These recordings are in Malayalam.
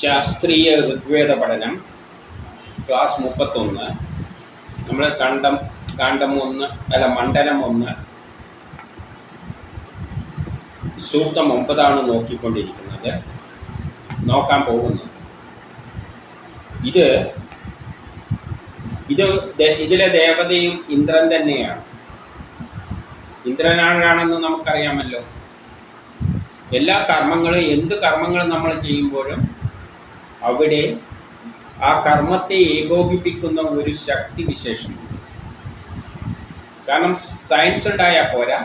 ശാസ്ത്രീയ ഋഗ്വേദ പഠനം ക്ലാസ് മുപ്പത്തൊന്ന്. നമ്മൾ കണ്ടം കാണ്ഡം ഒന്ന് അല്ല മണ്ഡലം ഒന്ന് സൂക്തം ഒമ്പതാണ് നോക്കിക്കൊണ്ടിരിക്കുന്നത്. നോക്കാൻ പോകുന്നത് ഇത് ഇത് ഇതിലെ ദേവതയും ഇന്ദ്രൻ തന്നെയാണ്. ഇന്ദ്രനാണെന്ന് നമുക്കറിയാമല്ലോ. എല്ലാ കർമ്മങ്ങളും എന്ത് കർമ്മങ്ങളും നമ്മൾ ചെയ്യുമ്പോഴും അവിടെ ആ കർമ്മത്തെ ഏകോപിപ്പിക്കുന്ന ഒരു ശക്തി വിശേഷം കാരണം സയൻസ് ഉണ്ടായാൽ പോരാ.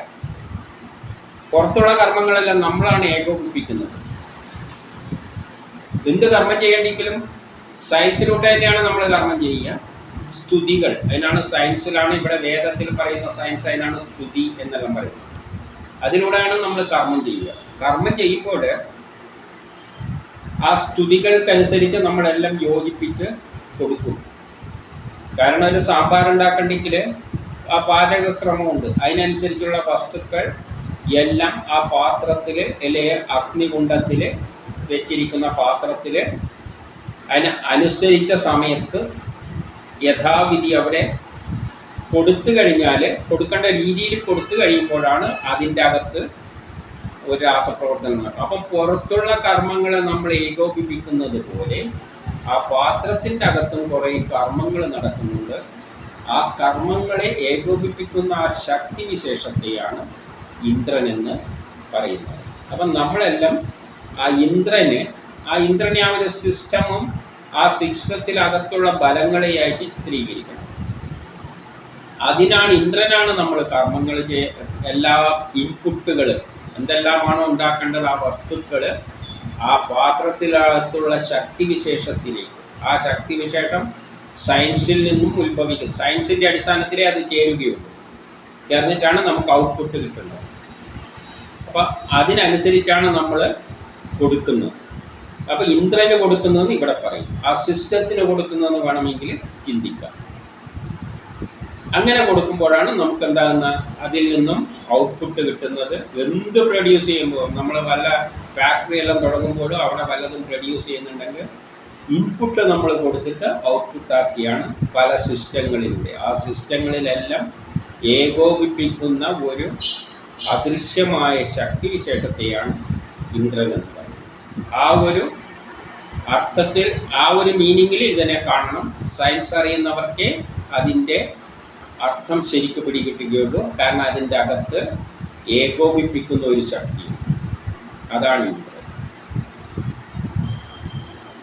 പുറത്തുള്ള കർമ്മങ്ങളെല്ലാം നമ്മളാണ് ഏകോപിപ്പിക്കുന്നത്. എന്ത് കർമ്മം ചെയ്യണമെങ്കിലും സയൻസിലൂടെ തന്നെയാണ് നമ്മൾ കർമ്മം ചെയ്യുക. സ്തുതികൾ അതിനാണ് സയൻസിലാണ് ഇവിടെ വേദത്തിൽ പറയുന്ന സയൻസ് അതിനാണ് സ്തുതി എന്നെല്ലാം പറയുന്നത്. അതിലൂടെയാണ് നമ്മൾ കർമ്മം ചെയ്യുക. കർമ്മം ചെയ്യുമ്പോൾ ആ സ്തുതികൾക്കനുസരിച്ച് നമ്മളെല്ലാം യോജിപ്പിച്ച് കൊടുക്കും. കാരണം ഒരു സാമ്പാർ ഉണ്ടാക്കണമെങ്കിൽ ആ പാചകക്രമമുണ്ട്. അതിനനുസരിച്ചുള്ള വസ്തുക്കൾ എല്ലാം ആ പാത്രത്തിൽ അല്ലെങ്കിൽ അഗ്നികുണ്ടത്തിൽ വെച്ചിരിക്കുന്ന പാത്രത്തിൽ അതിന് അനുസരിച്ച സമയത്ത് യഥാവിധി അവിടെ കൊടുത്തു കഴിഞ്ഞാൽ കൊടുക്കേണ്ട രീതിയിൽ കൊടുത്തു കഴിയുമ്പോഴാണ് അതിന്റെ അകത്ത് ഒരു രാസപ്രവർത്തനം നടക്കും അപ്പം പുറത്തുള്ള കർമ്മങ്ങളെ നമ്മൾ ഏകോപിപ്പിക്കുന്നത് പോലെ ആ പാത്രത്തിന്റെ അകത്തും കുറേ കർമ്മങ്ങൾ നടക്കുന്നുണ്ട്. ആ കർമ്മങ്ങളെ ഏകോപിപ്പിക്കുന്ന ആ ശക്തി വിശേഷത്തെയാണ് ഇന്ദ്രൻ എന്ന് പറയുന്നത്. അപ്പം നമ്മളെല്ലാം ആ ഇന്ദ്രന് ആ ഇന്ദ്രനെ ആ ഒരു സിസ്റ്റമും ആ സിസ്റ്റത്തിലകത്തുള്ള ബലങ്ങളെയായിട്ട് ചിത്രീകരിക്കണം. അതിനാണ് ഇന്ദ്രനാണ് നമ്മൾ കർമ്മങ്ങൾ എല്ലാ ഇൻപുട്ടുകൾ എന്തെല്ലാമാണോ ഉണ്ടാക്കേണ്ടത് ആ വസ്തുക്കൾ ആ പാത്രത്തിനകത്തുള്ള ശക്തിവിശേഷത്തിലേക്ക്. ആ ശക്തിവിശേഷം സയൻസിൽ നിന്നും ഉത്ഭവിക്കും സയൻസിന്റെ അടിസ്ഥാനത്തിലേ അത് ചേരുകയുള്ളൂ. ചേർന്നിട്ടാണ് നമുക്ക് ഔട്ട്പുട്ട് കിട്ടുന്നത്. അപ്പം അതിനനുസരിച്ചാണ് നമ്മൾ കൊടുക്കുന്നത്. അപ്പം ഇന്ദ്രന് കൊടുക്കുന്നതെന്ന് ഇവിടെ പറയും. ആ സിസ്റ്റത്തിന് കൊടുക്കുന്നതെന്ന് വേണമെങ്കിൽ ചിന്തിക്കാം. അങ്ങനെ കൊടുക്കുമ്പോഴാണ് നമുക്ക് എന്താകുന്ന അതിൽ നിന്നും ഔട്ട്പുട്ട് കിട്ടുന്നത്. എന്ത് പ്രൊഡ്യൂസ് ചെയ്യുമ്പോൾ നമ്മൾ വല്ല ഫാക്ടറി എല്ലാം തുടങ്ങുമ്പോഴും അവിടെ വല്ലതും പ്രൊഡ്യൂസ് ചെയ്യുന്നുണ്ടെങ്കിൽ ഇൻപുട്ട് നമ്മൾ കൊടുത്തിട്ട് ഔട്ട്പുട്ട് ആക്കിയാണ് പല സിസ്റ്റങ്ങളിലൂടെ. ആ സിസ്റ്റങ്ങളിലെല്ലാം ഏകോപിപ്പിക്കുന്ന ഒരു അദൃശ്യമായ ശക്തി വിശേഷത്തെയാണ് ഇന്ദ്രൻ എന്ന് പറയുന്നത്. ആ ഒരു അർത്ഥത്തിൽ ആ ഒരു മീനിങ്ങിൽ ഇതിനെ കാണണം. സയൻസ് അറിയുന്നവർക്കേ അതിന്റെ അർത്ഥം ശരിക്ക് പിടികിട്ടുകയുള്ളൂ. കാരണം അതിന്റെ അകത്ത് ഏകോപിപ്പിക്കുന്ന ഒരു ശക്തി. അതാണ് ഇന്ദ്രൻ.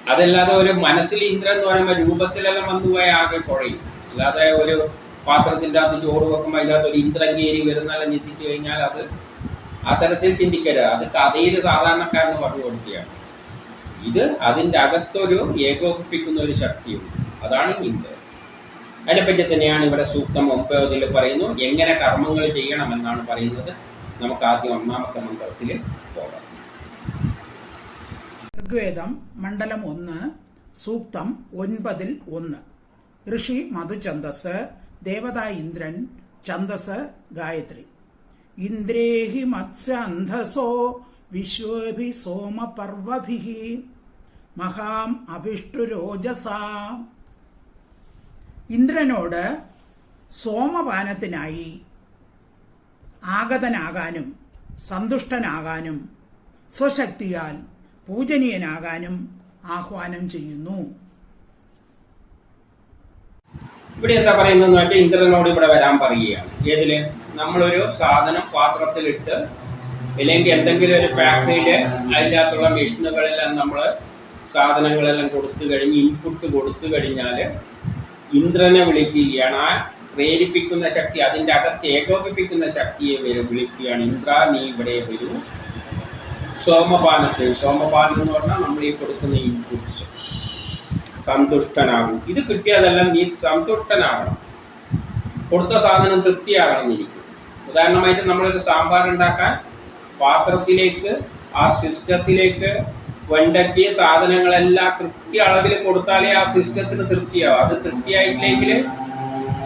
അതല്ലാതെ ഒരു മനസ്സിൽ ഇന്ദ്രൻ എന്ന് പറയുമ്പോൾ രൂപത്തിലെല്ലാം വന്നു പോയ ആകെ കുഴയും. അല്ലാതെ ഒരു പാത്രത്തിന്റെ അകത്ത് ചോറ് വെക്കുമ്പോൾ അതിനകത്ത് ഒരു ഇന്ദ്രൻ കയറി വരുന്നെല്ലാം ചിന്തിച്ചു കഴിഞ്ഞാൽ അത് അത്തരത്തിൽ ചിന്തിക്കരുത്. അത് കഥയിൽ സാധാരണക്കാരന് പറഞ്ഞു കൊടുക്കുകയാണ്. ഇത് അതിന്റെ അകത്തൊരു ഏകോപിപ്പിക്കുന്ന ഒരു ശക്തിയുണ്ട്. അതാണ് ഇന്ദ്രൻ. അതിനെപ്പറ്റി തന്നെയാണ് ഇവിടെ സൂക്തം ഒമ്പതിൽ പറയുന്നു. എങ്ങനെ കർമ്മങ്ങൾ ചെയ്യണമെന്നാണ് പറയുന്നത്. നമുക്ക് ആദ്യം ഒന്നാമത്തെ മന്ത്രത്തിൽ പോകാം. ഋഗ്വേദം മണ്ഡലം ഒന്ന് സൂക്തം ഒൻപതിൽ ഒന്ന്. ഋഷി മധുഛന്ദസ് ദേവത ഇന്ദ്രൻ ചന്ദസ് ഗായത്രി. ഇന്ദ്രേഹി മത്സ്യന്ധസോ വിശ്വഭി സോമപർവഭി മഹാം അഭിഷ്ടുരോജസാ ഇന്ദ്രനോട് സോമപാനത്തിനായി ആഗതനാകാനും സന്തുഷ്ടനാകാനും സ്വശക്തിയാൽ പൂജനീയനാകാനും ആഹ്വാനം ചെയ്യുന്നു. ഇവിടെ എന്താ പറയുന്നതെന്ന് വെച്ചാൽ ഇന്ദ്രനോട് ഇവിടെ വരാൻ പറയുകയാണ്. ഏതിൽ? നമ്മളൊരു സാധനം പാത്രത്തിലിട്ട് അല്ലെങ്കിൽ എന്തെങ്കിലും ഒരു ഫാക്ടറിയിൽ അതിന്റെ അകത്തുള്ള മെഷീനുകളെല്ലാം നമ്മൾ സാധനങ്ങളെല്ലാം കൊടുത്തു കഴിഞ്ഞ് ഇൻപുട്ട് കൊടുത്തു കഴിഞ്ഞാൽ ഇന്ദ്രനെ വിളിക്കുകയാണ്. ആ പ്രേരിപ്പിക്കുന്ന ശക്തി അതിന്റെ അകത്ത് ഏകോപിപ്പിക്കുന്ന ശക്തിയെ വിളിക്കുകയാണ്. ഇന്ദ്ര നീ ഇവിടെ വരൂ. സോമപാനത്തിൽ സോമപാനം എന്ന് പറഞ്ഞാൽ നമ്മൾ ഈ കൊടുക്കുന്ന ഇൻപുട്സ് സന്തുഷ്ടനാകും. ഇത് കിട്ടിയതെല്ലാം നീ സന്തുഷ്ടനാകണം. കൊടുത്ത സാധനം തൃപ്തിയാകണം എന്നിരിക്കും ഉദാഹരണമായിട്ട് നമ്മളൊരു സാമ്പാർ ഉണ്ടാക്കാൻ പാത്രത്തിലേക്ക് ആ സിസ്റ്റത്തിലേക്ക് വെണ്ടയ്ക്ക് സാധനങ്ങളെല്ലാം കൃത്യ അളവിൽ കൊടുത്താലേ ആ സിസ്റ്റത്തിന് തൃപ്തിയാവും. അത് തൃപ്തിയായിട്ടില്ലെങ്കിൽ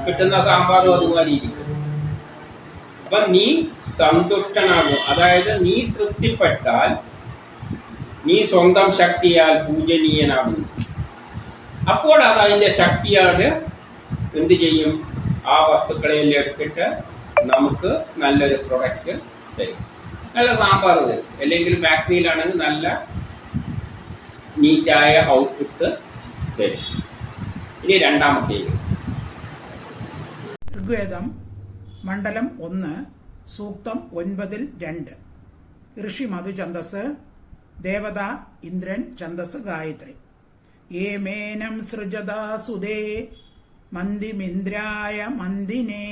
കിട്ടുന്ന സാമ്പാറും അതുപോലെ ഇരിക്കും. അപ്പം നീ സന്തുഷ്ടനാകും. അതായത് നീ തൃപ്തിപ്പെട്ടാൽ നീ സ്വന്തം ശക്തിയാൽ പൂജനീയനാകുന്നു അപ്പോൾ അത് അതിന്റെ ശക്തിയാണ് എന്ത് ചെയ്യും? ആ വസ്തുക്കളെല്ലാം എടുത്തിട്ട് നമുക്ക് നല്ലൊരു പ്രൊഡക്റ്റ് തരും. നല്ല സാമ്പാർ തരും. അല്ലെങ്കിൽ ഫാക്ടറിയിലാണെങ്കിൽ നല്ല നീറ്റായ ഔട്ട്പുട്ട് തരും ഇനി രണ്ടാമത്തേക്ക് ഋഗ്വേദം മണ്ഡലം ഒന്ന് സൂക്തം ഒൻപതിൽ രണ്ട്. ഋഷി മധു ഛന്ദസ് ദേവത ഇന്ദ്രൻ ഛന്ദസ് ഗായത്രി. ഏമേനം സൃജതാ സുതേ മന്ദിമിന്ദ്രായ മന്ദിനേ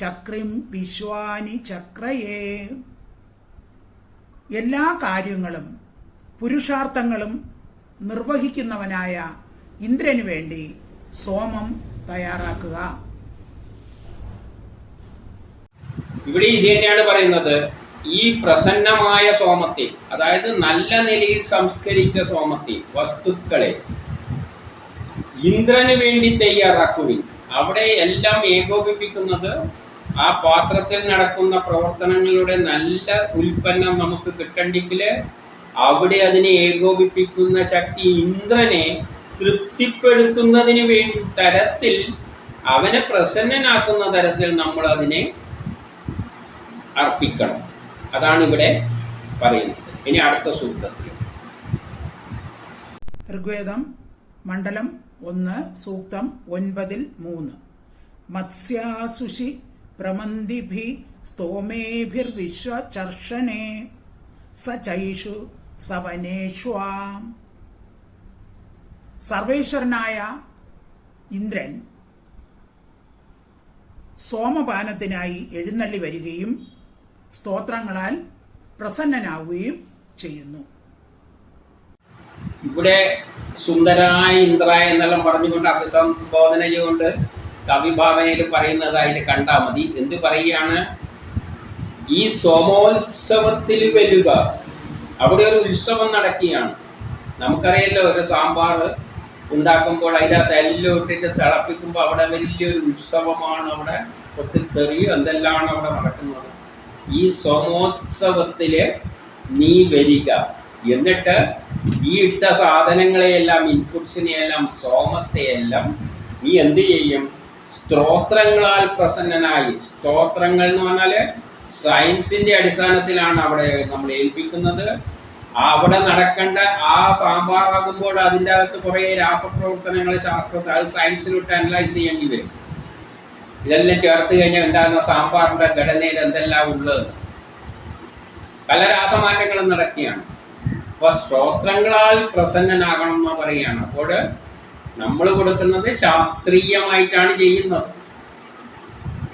ചക്രിം വിശ്വാനി ചക്രയേ. എല്ലാ കാര്യങ്ങളും പുരുഷാർത്ഥങ്ങളും നിർവഹിക്കുന്നവനായ ഇന്ദ്രനു വേണ്ടി സോമം തയ്യാറാക്കുക. ഇവിടെ ഇത് തന്നെയാണ് പറയുന്നത്. ഈ പ്രസന്നമായ സോമത്തിൽ അതായത് നല്ല നിലയിൽ സംസ്കരിച്ച സോമത്തിൽ വസ്തുക്കളെ ഇന്ദ്രന് വേണ്ടി തയ്യാറാക്കുവിൻ. അവിടെ എല്ലാം ഏകോപിപ്പിക്കുന്നത് ആ പാത്രത്തിൽ നടക്കുന്ന പ്രവർത്തനങ്ങളുടെ നല്ല ഉൽപ്പന്നം നമുക്ക് കിട്ടണ്ടെങ്കിൽ അവിടെ അതിനെ ഏകോപിപ്പിക്കുന്ന ശക്തി ഇന്ദ്രനെ തൃപ്തിപ്പെടുത്തുന്നതിന് വേണ്ടി തരത്തിൽ അവനെ പ്രസന്നനാക്കുന്ന തരത്തിൽ നമ്മൾ അതിനെ അർപ്പിക്കണം. അതാണ് ഇവിടെ പറയുന്നത്. ഇനി അടുത്ത സൂക്തത്തിൽ. ഋഗ്വേദം മണ്ഡലം ഒന്ന് സൂക്തം ഒൻപതിൽ മൂന്ന്. മത്സ്യാസുഷി പ്രമന്തിഭി സ്തോമേഭിർവിശ്വചർഷണേ സ ചൈഷു സവനേഷ്വാം സർവേശ്വരനായ ഇന്ദ്രൻ സോമപാനത്തിനായി എഴുന്നള്ളി വരികയും സ്തോത്രങ്ങളാൽ പ്രസന്നനാവുകയും ചെയ്യുന്നു. ഇവിടെ സുന്ദരനായ ഇന്ദ്ര എന്നെല്ലാം പറഞ്ഞുകൊണ്ട് അഭിസംബോധന ചെയ്തുകൊണ്ട് കവിഭാവനയിൽ പറയുന്നത് അതിൽ കണ്ടാൽ മതി. എന്ത് പറയുകയാണ്? ഈ സോമോത്സവത്തിൽ വരിക അവിടെ ഒരു ഉത്സവം നടക്കുകയാണ്. നമുക്കറിയാലോ ഒരു സാമ്പാർ ഉണ്ടാക്കുമ്പോൾ അതിനകത്ത് എല്ലാം ഇട്ടിട്ട് തിളപ്പിക്കുമ്പോൾ അവിടെ വലിയൊരു ഉത്സവമാണ് അവിടെ പൊട്ടിത്തെറിയും എന്തെല്ലാമാണ് അവിടെ നടക്കുന്നത്. ഈ സോമോത്സവത്തിൽ നീ വരിക. എന്നിട്ട് ഈ ഇട്ട സാധനങ്ങളെയെല്ലാം ഇൻപുട്സിനെയെല്ലാം സോമത്തെയെല്ലാം നീ എന്ത് ചെയ്യും? സ്ത്രോത്രങ്ങളാൽ പ്രസന്നനായി. സ്തോത്രങ്ങൾ എന്ന് പറഞ്ഞാൽ സയൻസിന്റെ അടിസ്ഥാനത്തിലാണ് അവിടെ നമ്മൾ ഏൽപ്പിക്കുന്നത്. അവിടെ നടക്കേണ്ട ആ സാമ്പാറാകുമ്പോൾ അതിന്റെ അകത്ത് കുറേ രാസപ്രവർത്തനങ്ങൾ ശാസ്ത്രത്തെ അത് സയൻസിലോട്ട് അനലൈസ് ചെയ്യേണ്ടി വരും. ഇതെല്ലാം ചേർത്ത് കഴിഞ്ഞാൽ ഉണ്ടാകുന്ന സാമ്പാറിന്റെ ഘടനയിൽ എന്തെല്ലാം ഉള്ളത്? പല രാസമാറ്റങ്ങളും നടക്കുകയാണ്. അപ്പോൾ സ്തോത്രങ്ങളാൽ പ്രസന്നനാകണം എന്ന് പറയുകയാണ്. അപ്പോൾ നമ്മൾ കൊടുക്കുന്നത് ശാസ്ത്രീയമായിട്ടാണ് ചെയ്യുന്നത്.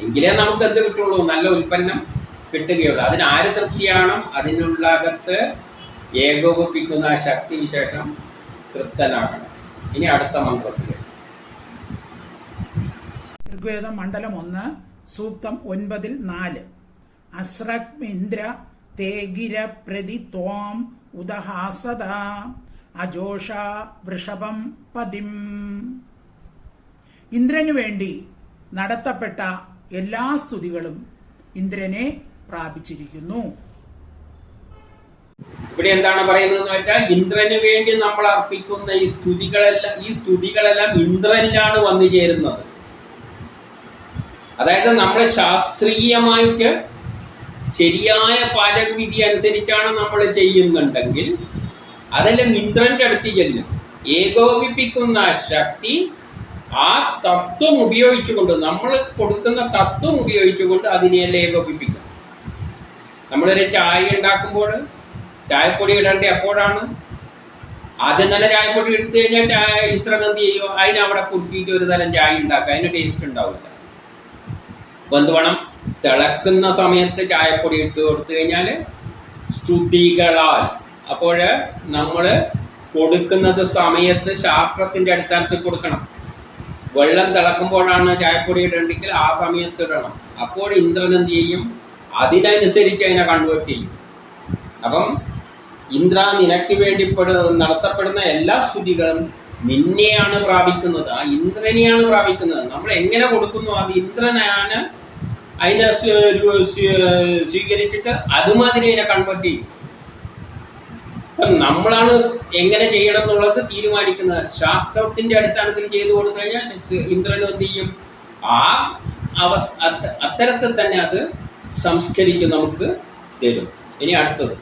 എങ്കിലേ നമുക്ക് എന്ത് കിട്ടുള്ളൂ? നല്ല ഉൽപ്പന്നം. കിട്ടുകയുള്ളൂ. അതിന് ആര് തൃപ്തിയാണ്? അതിനുള്ളകത്ത് ഏകോപിപ്പിക്കുന്ന ശക്തി വിശേഷം തൃപ്തനാകണം. ഇനി അടുത്ത മന്ത്രത്തിൽ ഋഗ്വേദം മണ്ഡലം ഒന്ന് സൂക്തം ഒൻപതിൽ നാല്. അസ്രഗ്മിന്ദ്ര തേഗിര പ്രതി ത്വാം ഉദഹാസത അജോഷ വൃഷഭം പതിം. ഇന്ദ്രനു വേണ്ടി നടത്തപ്പെട്ട എല്ലാ സ്തുതികളും ഇന്ദ്രനെ പ്രാപിച്ചിരിക്കുന്നു. ഇവിടെ എന്താണ് പറയുന്നത് വെച്ചാൽ ഇന്ദ്രന് വേണ്ടി നമ്മൾ അർപ്പിക്കുന്ന ഈ സ്തുതികളെല്ലാം ഈ സ്തുതികളെല്ലാം ഇന്ദ്രനിലാണ് വന്നു ചേരുന്നത്. അതായത് നമ്മൾ ശാസ്ത്രീയമായിട്ട് ശരിയായ പാചകവിധി അനുസരിച്ചാണ് നമ്മൾ ചെയ്യുന്നുണ്ടെങ്കിൽ അതെല്ലാം ഇന്ദ്രന്റെ അടുത്ത് ചെല്ലും. ഏകോപിപ്പിക്കുന്ന ശക്തി ആ തത്വം ഉപയോഗിച്ചുകൊണ്ട് നമ്മൾ കൊടുക്കുന്ന തത്വം ഉപയോഗിച്ചുകൊണ്ട് അതിനെയെല്ലാം ഏകോപിപ്പിക്കും. നമ്മളൊരു ചായ ഉണ്ടാക്കുമ്പോൾ ചായപ്പൊടി ഇടേണ്ട എപ്പോഴാണ്? ആദ്യം തന്നെ ചായപ്പൊടി എടുത്തു കഴിഞ്ഞാൽ ചായ ഇത്ര എന്ത് ചെയ്യുമോ അതിനവിടെ കുറുക്കിയിട്ട് ഒരു തരം ചായ ഉണ്ടാക്കുക. അതിന് ടേസ്റ്റ് ഉണ്ടാവില്ല. അപ്പോൾ എന്ത് വേണം തിളക്കുന്ന സമയത്ത് ചായപ്പൊടി ഇട്ട് കൊടുത്തു കഴിഞ്ഞാൽ സ്തുതികളാൽ. അപ്പോൾ നമ്മൾ കൊടുക്കുന്നത് സമയത്ത് ശാസ്ത്രത്തിന്റെ അടിസ്ഥാനത്തിൽ കൊടുക്കണം. വെള്ളം തിളക്കുമ്പോഴാണ് ചായപ്പൊടി ഇടേണ്ടെങ്കിൽ ആ സമയത്ത് ഇടണം. അപ്പോൾ ഇന്ദ്രൻ എന്ത് ചെയ്യും? അതിനനുസരിച്ച് അതിനെ കൺവേർട്ട് ചെയ്യും. അപ്പം ഇന്ദ്ര നിനക്ക് വേണ്ടി പെട- നടത്തപ്പെടുന്ന എല്ലാ സ്തുതികളും നിന്നെയാണ് പ്രാപിക്കുന്നത്. ആ ഇന്ദ്രനെയാണ് പ്രാപിക്കുന്നത്. നമ്മൾ എങ്ങനെ കൊടുക്കുന്നു? അത് ഇന്ദ്രനാണ് അതിനെ സ്വീകരിച്ചിട്ട് അതുമാതിരി അതിനെ കൺവേർട്ട് ചെയ്യും. അപ്പം നമ്മളാണ് എങ്ങനെ ചെയ്യണം എന്നുള്ളത് തീരുമാനിക്കുന്നത്. ശാസ്ത്രത്തിന്റെ അടിസ്ഥാനത്തിൽ ചെയ്തു കൊടുത്തു കഴിഞ്ഞാൽ ഇന്ദ്രൻ എന്ത് ചെയ്യും? ആ അവസ് അത്ത- അത്തരത്തിൽ തന്നെ അത് സംസ്കരിച്ച് നമുക്ക് തരും. ഇനി അടുത്തത്.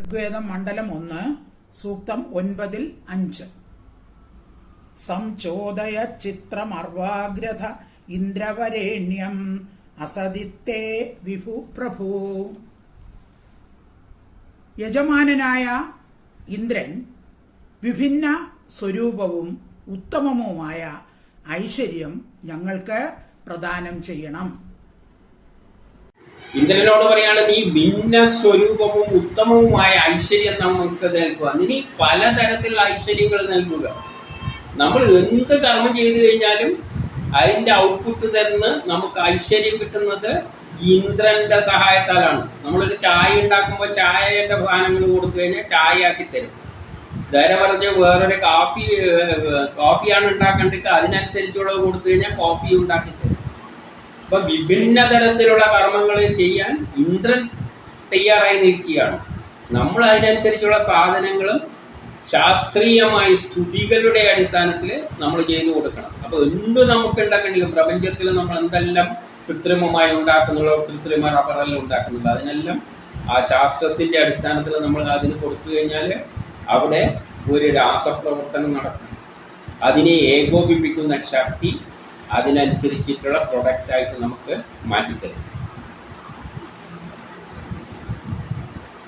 ഋഗ്വേദം മണ്ഡലം ഒന്ന് സൂക്തം ഒൻപതിൽ അഞ്ച്. സംചോദയ ചിത്രമർവാഗ്രഥ ഇന്ദ്രവരേണ്യം അസദിത്തേ വിഭു പ്രഭു. യജമാനനായ ഇന്ദ്രൻ വിഭിന്ന സ്വരൂപവും ഉത്തമവുമായ ഐശ്വര്യം ഞങ്ങൾക്ക് പ്രദാനം ചെയ്യണം. ഇന്ദ്രനോട് പറയാണ് നീ ഭിന്ന സ്വരൂപവും ഉത്തമവുമായ ഐശ്വര്യം നമുക്ക് നൽകുക. നീ പലതരത്തിലുള്ള ഐശ്വര്യങ്ങൾ നൽകുക. നമ്മൾ എന്ത് കർമ്മം ചെയ്തു കഴിഞ്ഞാലും അതിന്റെ ഔട്ട്പുട്ട് തരുന്ന നമുക്ക് ഐശ്വര്യം കിട്ടുന്നത് ഇന്ദ്രന്റെ സഹായത്താലാണ്. നമ്മളൊരു ചായ ഉണ്ടാക്കുമ്പോൾ ചായയുടെ സാധനങ്ങൾ കൊടുത്തു കഴിഞ്ഞാൽ ചായ ആക്കി തരും. നേരെ പറഞ്ഞ് വേറൊരു കാഫി കോഫിയാണ് ഉണ്ടാക്കേണ്ടത്. അതിനനുസരിച്ചുള്ളത് കൊടുത്തു കഴിഞ്ഞാൽ കോഫി ഉണ്ടാക്കി തരും. അപ്പൊ വിഭിന്ന തരത്തിലുള്ള കർമ്മങ്ങൾ ചെയ്യാൻ ഇന്ദ്രൻ തയ്യാറായി നിൽക്കുകയാണ്. നമ്മൾ അതിനനുസരിച്ചുള്ള സാധനങ്ങളും ശാസ്ത്രീയമായ സ്തുതികളുടെ അടിസ്ഥാനത്തിൽ നമ്മൾ ചെയ്തു കൊടുക്കണം. അപ്പോൾ എന്ത് നമുക്ക് ഉണ്ടാക്കേണ്ടി പ്രപഞ്ചത്തിൽ നമ്മൾ എന്തെല്ലാം കൃത്രിമമായി ഉണ്ടാക്കുന്നുള്ളോ കൃത്രിമ റബ്ബറെല്ലാം ഉണ്ടാക്കുന്നുള്ളൂ അതിനെല്ലാം ആ ശാസ്ത്രത്തിന്റെ അടിസ്ഥാനത്തിൽ നമ്മൾ അതിന് കൊടുത്തു കഴിഞ്ഞാൽ അവിടെ ഒരു രാസപ്രവർത്തനം നടക്കും. അതിനെ ഏകോപിപ്പിക്കുന്ന ശക്തി അതിനനുസരിച്ചിട്ടുള്ള പ്രൊഡക്റ്റായിട്ട് നമുക്ക് മാറ്റിത്തരും.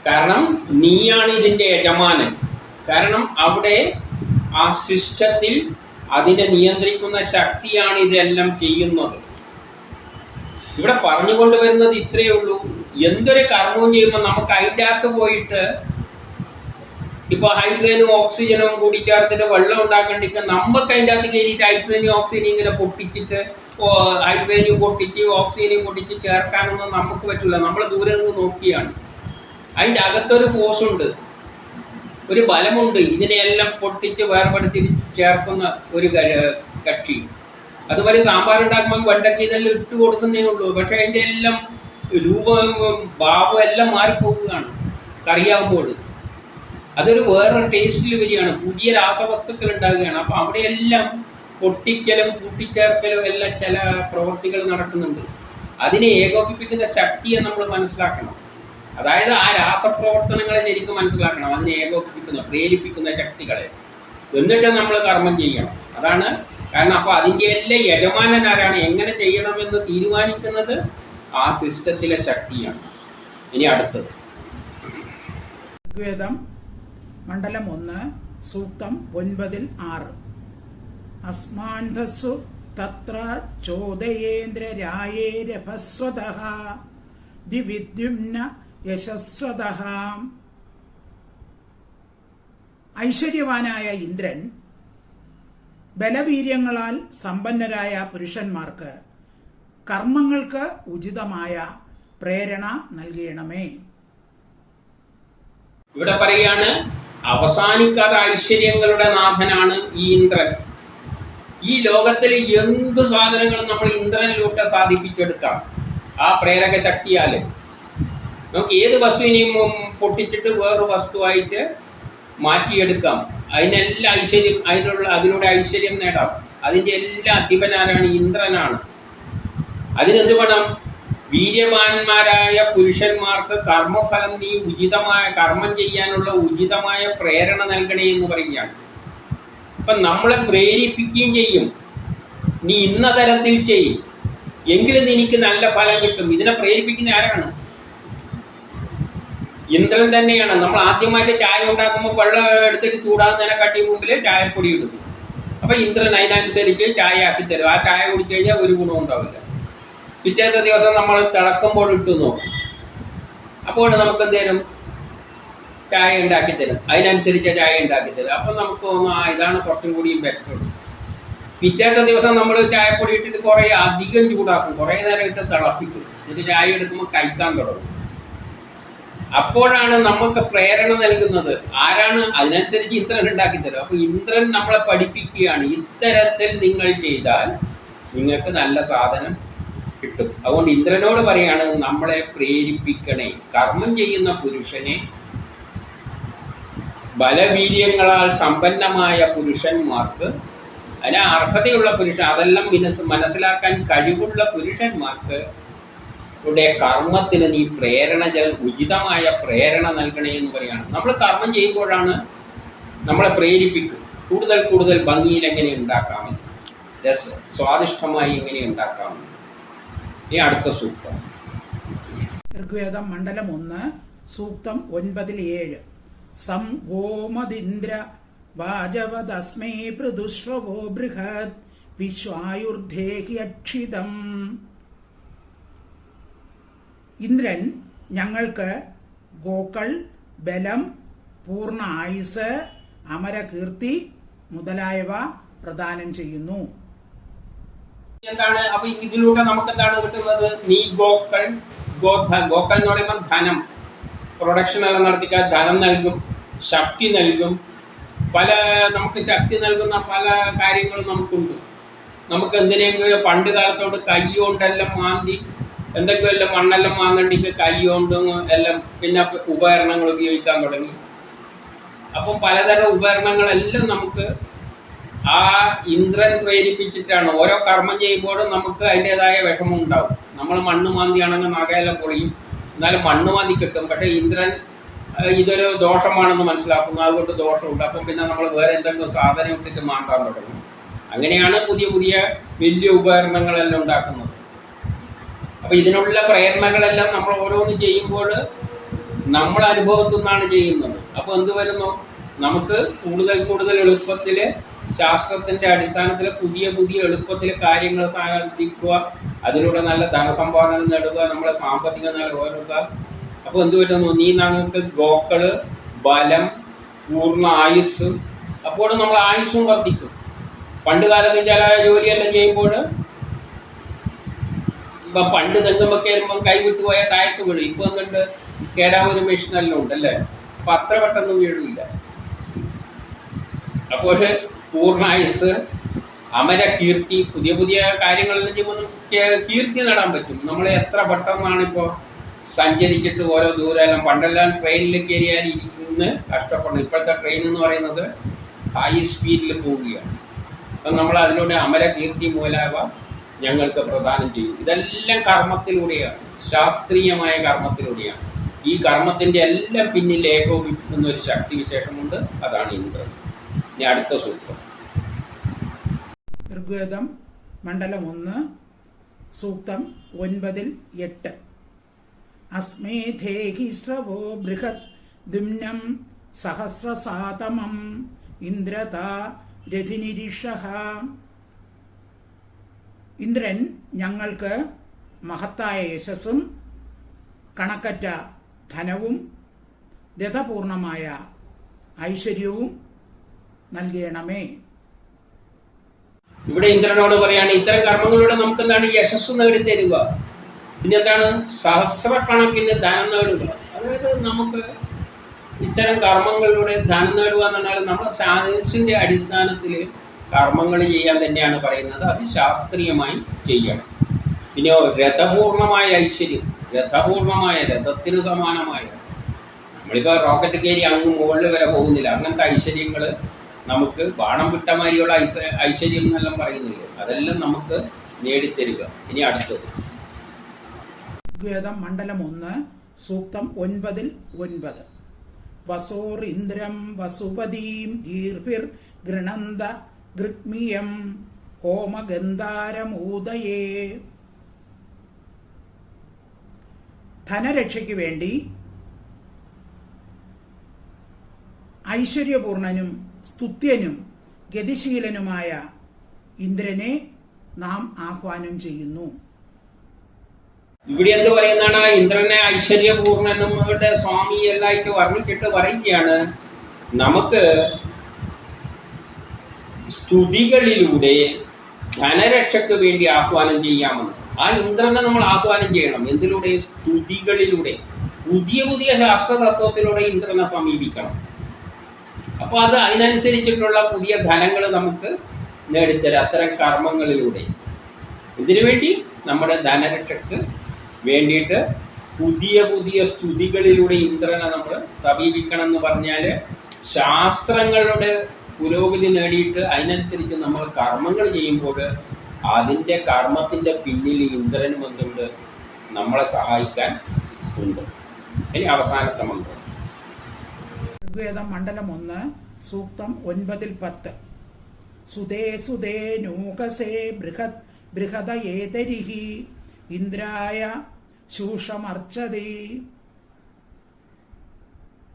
കാരണം നീയാണ് ഇതിന്റെ യജമാനൻ. കാരണം അവിടെ ആ സിസ്റ്റത്തിൽ അതിനെ നിയന്ത്രിക്കുന്ന ശക്തിയാണ് ഇതെല്ലാം ചെയ്യുന്നത്. ഇവിടെ പറഞ്ഞുകൊണ്ടുവരുന്നത് ഇത്രയേ ഉള്ളൂ. എന്തൊരു കർമ്മവും ചെയ്യുമ്പോൾ നമുക്ക് അതിന്റെ അകത്ത് പോയിട്ട് ഇപ്പൊ ഹൈഡ്രജനും ഓക്സിജനും കൂടി ചേർത്തിട്ട് വെള്ളം ഉണ്ടാക്കേണ്ടി നമുക്ക് അതിന്റെ അകത്ത് കയറിയിട്ട് ഹൈഡ്രജനും ഓക്സിജനും ഇങ്ങനെ പൊട്ടിച്ചിട്ട് ഹൈഡ്രജനും പൊട്ടിച്ച് ഓക്സിജനും പൊട്ടിച്ച് ചേർക്കാനൊന്നും നമുക്ക് പറ്റില്ല നമ്മൾ ദൂരെ നിന്ന് നോക്കിയാണ്. അതിന്റെ അകത്തൊരു ഫോഴ്സ് ഉണ്ട്. ഒരു ബലമുണ്ട്. ഇതിനെയെല്ലാം പൊട്ടിച്ച് വേർപെടുത്തി ചേർക്കുന്ന ഒരു കക്ഷി. അതുപോലെ സാമ്പാർ ഉണ്ടാക്കുമ്പോൾ ഇതെല്ലാം ഇട്ട് കൊടുക്കുന്നേ ഉള്ളൂ. പക്ഷേ അതിന്റെ എല്ലാം രൂപം ഭാവം എല്ലാം മാറിപ്പോകുകയാണ് കറിയാകുമ്പോൾ അതൊരു വേറെ ടേസ്റ്റിൽ വരികയാണ്. പുതിയ രാസവസ്തുക്കൾ ഉണ്ടാകുകയാണ് അപ്പോൾ അവിടെയെല്ലാം പൊട്ടിക്കലും കൂട്ടിച്ചേർക്കലും എല്ലാം ചില പ്രവൃത്തികൾ നടക്കുന്നുണ്ട്. അതിനെ ഏകോപിപ്പിക്കുന്ന ശക്തിയെ നമ്മൾ മനസ്സിലാക്കണം. അതായത് ആ രാസപ്രവർത്തനങ്ങളെ ശരിക്കും മനസ്സിലാക്കണം. അതിനെ ഏകോപിപ്പിക്കുന്ന പ്രേരിപ്പിക്കുന്ന ശക്തികളെ. എന്നിട്ട് നമ്മൾ കർമ്മം ചെയ്യണം. അതാണ് കാരണം. അപ്പോൾ അതിന്റെ എല്ലാം യജമാനൻ ആരാണ് എങ്ങനെ ചെയ്യണമെന്ന് തീരുമാനിക്കുന്നത്? ആ സിസ്റ്റത്തിലെ ശക്തിയാണ്. ഇനി അടുത്തത്. ഋഗ്വേദം മണ്ഡലം ഒന്ന് സൂക്തം ഒൻപതിൽ ആറ്. അസ്മാന്ധസ്സു തത്ര ചോദയേന്ദ്രരായേരഭസ്വത ദിവിദ്യുമ്ന യശസ്വത. ഐശ്വര്യവാനായ ഇന്ദ്രൻ ബലവീര്യങ്ങളാൽ സമ്പന്നരായ പുരുഷന്മാർക്ക് കർമ്മങ്ങൾക്ക് ഉചിതമായ പ്രേരണ നൽകണമേ. ഇവിടെ പറയാണ് അവസാനിക്കാത്ത ഐശ്വര്യങ്ങളുടെ നാഥനാണ് ഈ ഇന്ദ്രൻ. ഈ ലോകത്തിൽ എന്ത് സാധനങ്ങളും നമ്മൾ ഇന്ദ്രനിലൂടെ സാധിപ്പിച്ചെടുക്കാം. ആ പ്രേരക ശക്തിയാൽ നമുക്ക് ഏത് വസ്തുവിനെയും പൊട്ടിച്ചിട്ട് വേറൊരു വസ്തുവായിട്ട് മാറ്റിയെടുക്കാം. അതിനെല്ലാം ഐശ്വര്യം അതിനുള്ള അതിലൂടെ ഐശ്വര്യം നേടാം. അതിന്റെ എല്ലാ അധിപനാരാണ് ഇന്ദ്രനാണ്. അതിനെന്ത് വേണം? വീര്യവാന്മാരായ പുരുഷന്മാർക്ക് കർമ്മഫലം നീ ഉചിതമായ കർമ്മം ചെയ്യാനുള്ള ഉചിതമായ പ്രേരണ നൽകണേ എന്ന് പറയുകയാണ് അപ്പം നമ്മളെ പ്രേരിപ്പിക്കുകയും ചെയ്യും. നീ ഇന്ന തരത്തിൽ ചെയ്യും എങ്കിലും നിനക്ക് നല്ല ഫലം കിട്ടും. ഇതിനെ പ്രേരിപ്പിക്കുന്ന ആരാണ്? ഇന്ദ്രൻ തന്നെയാണ്. നമ്മൾ ആദ്യമായിട്ട് ചായ ഉണ്ടാക്കുമ്പോൾ വെള്ളം എടുത്തിട്ട് ചൂടാകുന്നതിനെക്കാട്ടി മുമ്പിൽ ചായപ്പൊടി ഇടുന്നു അപ്പോൾ ഇന്ദ്രൻ അതിനനുസരിച്ച് ചായ ആക്കി തരും ആ ചായ കുടിച്ചു കഴിഞ്ഞാൽ ഒരു ഗുണവും ഉണ്ടാവില്ല. പിറ്റേത്തെ ദിവസം നമ്മൾ തിളക്കുമ്പോൾ ഇട്ടു നോക്കും. അപ്പോൾ നമുക്ക് എന്തേലും ചായ ഉണ്ടാക്കി തരും. അതിനനുസരിച്ച് ചായ ഉണ്ടാക്കി തരും. അപ്പം നമുക്ക് തോന്നും ആ ഇതാണ് കുറച്ചും കൂടിയും ബെറ്റർ പിറ്റേത്തെ ദിവസം നമ്മൾ ചായപ്പൊടി ഇട്ടിട്ട് കുറേ അധികം ചൂടാക്കും. കുറേ നേരം ഇട്ട് തിളപ്പിക്കും. എന്നിട്ട് ചായ എടുക്കുമ്പോൾ കഴിക്കാൻ തുടങ്ങും. അപ്പോഴാണ് നമുക്ക് പ്രേരണ നൽകുന്നത്. ആരാണ്? അതിനനുസരിച്ച് ഇന്ദ്രൻ ഉണ്ടാക്കി തരും. അപ്പോൾ ഇന്ദ്രൻ നമ്മളെ പഠിപ്പിക്കുകയാണ്. ഇത്തരത്തിൽ നിങ്ങൾ ചെയ്താൽ നിങ്ങൾക്ക് നല്ല സാധനം കിട്ടും. അതുകൊണ്ട് ഇന്ദ്രനോട് പറയാണ് നമ്മളെ പ്രേരിപ്പിക്കണേ. കർമ്മം ചെയ്യുന്ന പുരുഷനെ ബലവീര്യങ്ങളാൽ സമ്പന്നമായ പുരുഷന്മാർക്ക് അതിന് അർഹതയുള്ള പുരുഷൻ അതെല്ലാം മനസ് മനസ്സിലാക്കാൻ കഴിവുള്ള പുരുഷന്മാർക്ക് ഇവിടെ കർമ്മത്തിന് നീ പ്രേരണ ഉചിതമായ പ്രേരണ നൽകണേ എന്ന് പറയുകയാണ് നമ്മൾ കർമ്മം ചെയ്യുമ്പോഴാണ് നമ്മളെ പ്രേരിപ്പിക്കും കൂടുതൽ കൂടുതൽ ഭംഗിയിൽ എങ്ങനെ ഉണ്ടാക്കാമെന്ന് രസ സ്വാദിഷ്ടമായി എങ്ങനെ ഉണ്ടാക്കാമെന്ന് ഇനി അടുത്ത സൂക്തം. ഋഗ്വേദം മണ്ഡലം ഒന്ന് സൂക്തം ഒൻപതിൽ ഏഴ്. സം ഗോമതിന്ദ്ര വാജവദസ്മേ പൃദുശ്രവോ ബൃഹത് വിശ്വായുർധേഹി അക്ഷിതം. ഇന്ദ്രൻ ഞങ്ങൾക്ക് ഗോക്കൾ ബലം പൂർണ ആയുസ് അമരകീർത്തി മുതലായവ പ്രദാനം ചെയ്യുന്നു. എന്താണ്? അപ്പൊ ഇതിലൂടെ നമുക്ക് എന്താണ് കിട്ടുന്നത്? നീ ഗോക്കൾ ഗോധ ഗോക്കൾ എന്ന് പറയുമ്പോൾ ധനം. പ്രൊഡക്ഷൻ എല്ലാം നടത്തിക്കാൻ ധനം നൽകും ശക്തി നൽകും. പല നമുക്ക് ശക്തി നൽകുന്ന പല കാര്യങ്ങളും നമുക്കുണ്ട്. നമുക്ക് എന്തിനെങ്കിലും പണ്ട് കാലത്തോട് കൈ മാന്തി എന്തെങ്കിലും എല്ലാം മണ്ണെല്ലാം മാന്തണ്ടിക്ക് കൈ എല്ലാം പിന്നെ ഉപകരണങ്ങൾ ഉപയോഗിക്കാൻ തുടങ്ങി. അപ്പം പലതരം ഉപകരണങ്ങളെല്ലാം നമുക്ക് ആ ഇന്ദ്രൻ പ്രേരിപ്പിച്ചിട്ടാണ്. ഓരോ കർമ്മം ചെയ്യുമ്പോഴും നമുക്ക് അതിന്റെതായ വിഷമം ഉണ്ടാവും നമ്മൾ മണ്ണ് മാന്തിയാണെങ്കിൽ നാഗയെല്ലാം പൊളിയും. എന്നാലും മണ്ണ് മാന്തി കിട്ടും. പക്ഷേ ഇന്ദ്രൻ ഇതൊരു ദോഷമാണെന്ന് മനസ്സിലാക്കുന്നു. അതുകൊണ്ട് ദോഷമുണ്ട്. അപ്പം പിന്നെ നമ്മൾ വേറെ എന്തെങ്കിലും സാധനം ഇട്ടിട്ട് മാന്താൻ തുടങ്ങും. അങ്ങനെയാണ് പുതിയ പുതിയ വലിയ ഉപകരണങ്ങളെല്ലാം ഉണ്ടാക്കുന്നത്. അപ്പോൾ ഇതിനുള്ള പ്രേരണകളെല്ലാം നമ്മൾ ഓരോന്ന് ചെയ്യുമ്പോൾ നമ്മൾ അനുഭവത്തിൽ നിന്നാണ് ചെയ്യുന്നത്. അപ്പോൾ എന്ത് വരുന്നു? നമുക്ക് കൂടുതൽ കൂടുതൽ എളുപ്പത്തിൽ ശാസ്ത്രത്തിന്റെ അടിസ്ഥാനത്തിൽ പുതിയ പുതിയ എളുപ്പത്തിൽ കാര്യങ്ങൾ സാധിക്കുക അതിലൂടെ നല്ല ധനസമ്പാദനം നേടുക നമ്മളെ സാമ്പത്തിക നില ഉയർത്തുക. അപ്പോൾ എന്ത് പറ്റുന്നു നീ നമുക്ക് ഗോക്കൾ ബലം പൂർണ ആയുസ് അപ്പോൾ നമ്മൾ ആയുസ്സും വർദ്ധിക്കും. പണ്ട് കാലത്ത് ചില ജോലിയെല്ലാം ചെയ്യുമ്പോൾ ഇപ്പൊ പണ്ട് തെങ്ങുമ്പൊക്കെ വരുമ്പം കൈ താഴത്ത് വീഴും. ഇപ്പൊ എന്തുണ്ട്? കേടാൻ ഒരു മെഷീനെല്ലാം ഉണ്ടല്ലേ അപ്പൊ അത്ര പെട്ടെന്ന് വീഴില്ല. അപ്പോൾ പൂർണായുസ് അമര കീർത്തി പുതിയ പുതിയ കാര്യങ്ങളെല്ലാം ചെയ്യുമ്പോൾ കീർത്തി നേടാൻ പറ്റും. നമ്മൾ എത്ര പെട്ടെന്നാണ് ഇപ്പോൾ സഞ്ചരിച്ചിട്ട് ഓരോ ദൂരെല്ലാം പണ്ടെല്ലാം ട്രെയിനിൽ കയറിയാൽ ഇരിക്കുന്ന കഷ്ടപ്പെടുന്നു ഇപ്പോഴത്തെ ട്രെയിൻ എന്ന് പറയുന്നത് ഹൈ സ്പീഡിൽ പോവുകയാണ്. അപ്പം നമ്മൾ അതിലൂടെ അമര കീർത്തി മൂലാവ ഞങ്ങൾക്ക് പ്രദാനം ചെയ്യും. ഇതെല്ലാം കർമ്മത്തിലൂടെയാണ് ശാസ്ത്രീയമായ കർമ്മത്തിലൂടെയാണ്. ഈ കർമ്മത്തിന്റെ എല്ലാം പിന്നിൽ ഏകോപിപ്പിക്കുന്ന ഒരു ശക്തി വിശേഷമുണ്ട്. അതാണ് ഇന്ദ്രൻ. ഇനി അടുത്ത സൂത്രം. ഋഗ്വേദം മണ്ഡലം ഒന്ന് സൂക്തം ഒൻപതിൽ എട്ട്. അസ്മേ ശ്രവോ ബൃഹത് ദുംനം സഹസ്രസാതമം ഇന്ദ്രത രഥിനിരീഷ ഇന്ദ്രൻ ഞങ്ങൾക്ക് മഹത്തായ യശസ്സും കണക്കറ്റ ധനവും രഥപൂർണമായ ഐശ്വര്യവും നൽകണമേ. ഇവിടെ ഇന്ദ്രനോട് പറയാണ് ഇത്തരം കർമ്മങ്ങളിലൂടെ നമുക്ക് എന്താണ് യശസ് നേടിത്തരിക പിന്നെ എന്താണ് സഹസ്രക്കണക്കിന് ധനം നേടുക. അതായത് നമുക്ക് ഇത്തരം കർമ്മങ്ങളിലൂടെ ധനം നേടുക എന്ന് പറഞ്ഞാൽ നമ്മൾ സയൻസിന്റെ അടിസ്ഥാനത്തിൽ കർമ്മങ്ങൾ ചെയ്യാൻ തന്നെയാണ് പറയുന്നത്. അത് ശാസ്ത്രീയമായി ചെയ്യണം. പിന്നെ രഥപൂർണമായ ഐശ്വര്യം രഥപൂർണമായ രഥത്തിന് സമാനമായ. നമ്മളിപ്പോൾ റോക്കറ്റ് കയറി അങ്ങ് മുകളിൽ വരെ പോകുന്നില്ല. അങ്ങനത്തെ ഐശ്വര്യങ്ങൾ നമുക്ക് ബാണം വിട്ട മാതിരിയുള്ള ഐശ്വ ഐശ്വര്യം എന്നെല്ലാം പറയുന്നില്ല? അതെല്ലാം നമുക്ക് നേടിത്തരിക. ഇനി അടുത്തത്. ഋഗ്വേദം മണ്ഡലം ഒന്ന് സൂക്തം ഒൻപതിൽ ഒൻപത്. വസോർ ഇന്ദ്രം വസുപതീം ഗീർഭിർ ഗൃണന്ത ഗൃഗ്മിയം ഹോമഗന്ധാരമൂതയേ ധനരക്ഷയ്ക്ക് വേണ്ടി ഐശ്വര്യപൂർണനും സ്തുത്യനും ഗതിശീലനുമായ ഇന്ദ്രനെ നാം ആഹ്വാനം ചെയ്യുന്നു. ഇവിടെ എന്ത് പറയുന്നതാണ്? ഇന്ദ്രനെ ഐശ്വര്യപൂർണനും സ്വാമി എല്ലായിട്ട് വർണിച്ചിട്ട് പറയുകയാണ്. നമുക്ക് സ്തുതികളിലൂടെ ധനരക്ഷയ്ക്ക് വേണ്ടി ആഹ്വാനം ചെയ്യാമെന്ന്. ആ ഇന്ദ്രനെ നമ്മൾ ആഹ്വാനം ചെയ്യണം. എന്തിലൂടെ? സ്തുതികളിലൂടെ. പുതിയ പുതിയ ശാസ്ത്രതത്വത്തിലൂടെ ഇന്ദ്രനെ സമീപിക്കണം. അപ്പോൾ അത് അതിനനുസരിച്ചിട്ടുള്ള പുതിയ ധനങ്ങൾ നമുക്ക് നേടിത്തരാം അത്തരം കർമ്മങ്ങളിലൂടെ. ഇതിനു വേണ്ടി? നമ്മുടെ ധനരക്ഷയ്ക്ക് വേണ്ടിയിട്ട് പുതിയ പുതിയ സ്തുതികളിലൂടെ ഇന്ദ്രനെ നമ്മൾ സമീപിക്കണം എന്ന് പറഞ്ഞാൽ ശാസ്ത്രങ്ങളുടെ പുരോഗതി നേടിയിട്ട് അതിനനുസരിച്ച് നമ്മൾ കർമ്മങ്ങൾ ചെയ്യുമ്പോൾ അതിന്റെ കർമ്മത്തിന്റെ പിന്നിൽ ഇന്ദ്രനും എന്തുണ്ട്? നമ്മളെ സഹായിക്കാൻ ഉണ്ട്. ഇനി അവസാനത്തെ മന്ത്രം. ഋഗ്വേദം മണ്ഡലം ഒന്ന് സൂക്തം ഒൻപതിൽ പത്ത്. സുതേ സുതേ നൂകസേ ബൃഹത് ബൃഹത ഏതരിഹി? ഇന്ദ്രായ ശൂഷമർച്ചതി.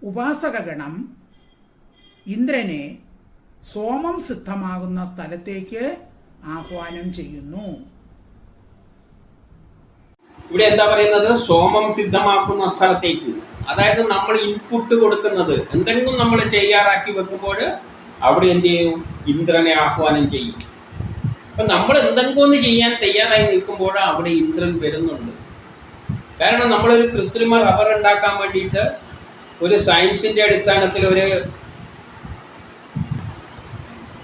ഉപാസകഗണം ഇന്ദ്രനെ സോമം സിദ്ധമാകുന്ന സ്ഥലത്തേക്ക് ആഹ്വാനം ചെയ്യുന്നു. ഇവിടെ എന്താ പറയുന്നത്? സോമം സിദ്ധമാക്കുന്ന സ്ഥലത്തേക്ക്. അതായത് നമ്മൾ ഇൻപുട്ട് കൊടുക്കുന്നത് എന്തെങ്കിലും നമ്മൾ ചെയ്യാറാക്കി വെക്കുമ്പോൾ അവിടെ എന്ത് ചെയ്യും? ഇന്ദ്രനെ ആഹ്വാനം ചെയ്യും. അപ്പം നമ്മൾ എന്തെങ്കിലും ഒന്ന് ചെയ്യാൻ തയ്യാറായി നിൽക്കുമ്പോൾ അവിടെ ഇന്ദ്രൻ വരുന്നുണ്ട്. കാരണം നമ്മളൊരു കൃത്രിമ റബ്ബർ ഉണ്ടാക്കാൻ വേണ്ടിയിട്ട് ഒരു സയൻസിന്റെ അടിസ്ഥാനത്തിൽ ഒരു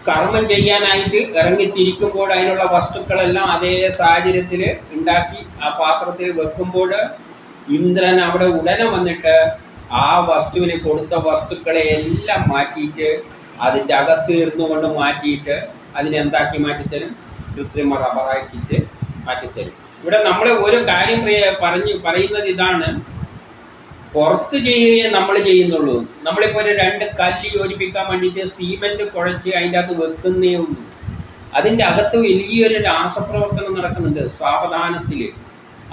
കർമ്മം ചെയ്യാനായിട്ട് ഇറങ്ങിത്തിരിക്കുമ്പോൾ അതിനുള്ള വസ്തുക്കളെല്ലാം അതേ സാഹചര്യത്തിൽ ഉണ്ടാക്കി ആ പാത്രത്തിൽ വെക്കുമ്പോൾ ഇന്ദ്രൻ അവിടെ ഉടനെ വന്നിട്ട് ആ വസ്തുവിന് കൊടുത്ത വസ്തുക്കളെ എല്ലാം മാറ്റിയിട്ട് അതിന്റെ അകത്ത് ഇരുന്നുകൊണ്ട് മാറ്റിയിട്ട് അതിനെന്താക്കി മാറ്റിത്തരും? കൃത്രിമ റബ്ബറാക്കിയിട്ട് മാറ്റിത്തരും. ഇവിടെ നമ്മൾ ഒരു കാര്യം പറഞ്ഞ് പറയുന്നത് ഇതാണ്. പുറത്ത് ചെയ്യുകയും നമ്മൾ ചെയ്യുന്നുള്ളൂ. നമ്മളിപ്പോൾ ഒരു രണ്ട് കല്ല് യോജിപ്പിക്കാൻ വേണ്ടിയിട്ട് സീമെന്റ് കുഴച്ച് അതിന്റെ അകത്ത് വെക്കുന്നേ ഉള്ളൂ. അതിന്റെ അകത്ത് വലിയൊരു രാസപ്രവർത്തനം നടക്കുന്നുണ്ട് സാവധാനത്തിൽ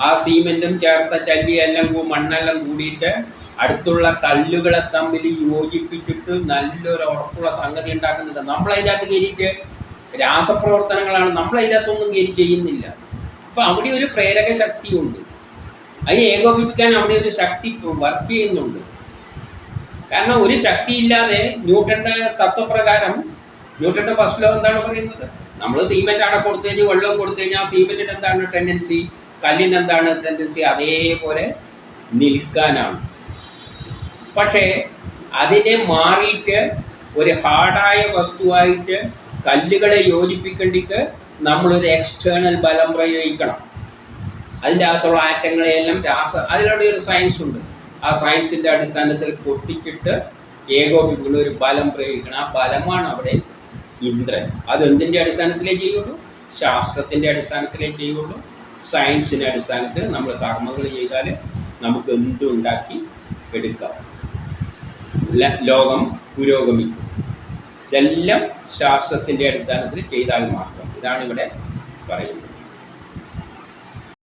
ആ സീമെന്റും ചേർത്ത ചല്ലിയെല്ലാം മണ്ണെല്ലാം കൂടിയിട്ട് അടുത്തുള്ള കല്ലുകളെ തമ്മിൽ യോജിപ്പിച്ചിട്ട് നല്ലൊരു ഉറപ്പുള്ള സംഗതി അതിന്റെ അകത്ത് കയറിയിട്ട് രാസപ്രവർത്തനങ്ങളാണ്. അകത്തൊന്നും കയറി ചെയ്യുന്നില്ല. അപ്പൊ അവിടെ ഒരു പ്രേരക ശക്തിയുണ്ട്. അതിനെ ഏകോപിപ്പിക്കാൻ അവിടെ ഒരു ശക്തി വർക്ക് ചെയ്യുന്നുണ്ട്. കാരണം ഒരു ശക്തിയില്ലാതെ ഇല്ലാതെ ന്യൂട്ടന്റെ തത്വപ്രകാരം ന്യൂട്ടന്റെ ഫസ്റ്റ് ലോ എന്താണ് പറയുന്നത്? നമ്മൾ സിമെന്റ് ആണ് കൊടുത്തു കഴിഞ്ഞാൽ വെള്ളം കൊടുത്തു കഴിഞ്ഞാൽ ആ സിമെന്റിന് എന്താണ് ടെൻഡൻസി കല്ലിന് എന്താണ് ടെൻഡൻസി അതേപോലെ നിൽക്കാനാണ്. പക്ഷേ അതിനെ മാറിയിട്ട് ഒരു ഹാർഡായ വസ്തുവായിട്ട് കല്ലുകളെ യോജിപ്പിക്കേണ്ടിക്ക് നമ്മളൊരു എക്സ്റ്റേണൽ ബലം പ്രയോഗിക്കണം. അതിന്റെ അകത്തുള്ള ആറ്റങ്ങളെയെല്ലാം രാസ അതിലൂടെ ഒരു സയൻസ് ഉണ്ട്. ആ സയൻസിന്റെ അടിസ്ഥാനത്തിൽ പൊട്ടിച്ചിട്ട് ഏകോപിപ്പിക്കുന്ന ഒരു ബലം പ്രയോഗിക്കണം. ആ ബലമാണ് അവിടെ ഇന്ദ്രൻ. അതെന്തിന്റെ അടിസ്ഥാനത്തിലേ ചെയ്യുള്ളൂ? ശാസ്ത്രത്തിന്റെ അടിസ്ഥാനത്തിലേ ചെയ്യുള്ളൂ. സയൻസിന്റെ അടിസ്ഥാനത്തിൽ നമ്മൾ കർമ്മങ്ങൾ ചെയ്താൽ നമുക്ക് എന്തും ഉണ്ടാക്കി എടുക്കാം ലോകം പുരോഗമിക്കും. ഇതെല്ലാം ശാസ്ത്രത്തിന്റെ അടിസ്ഥാനത്തിൽ ചെയ്താൽ മാത്രം. ഇതാണ് ഇവിടെ പറയുന്നത്.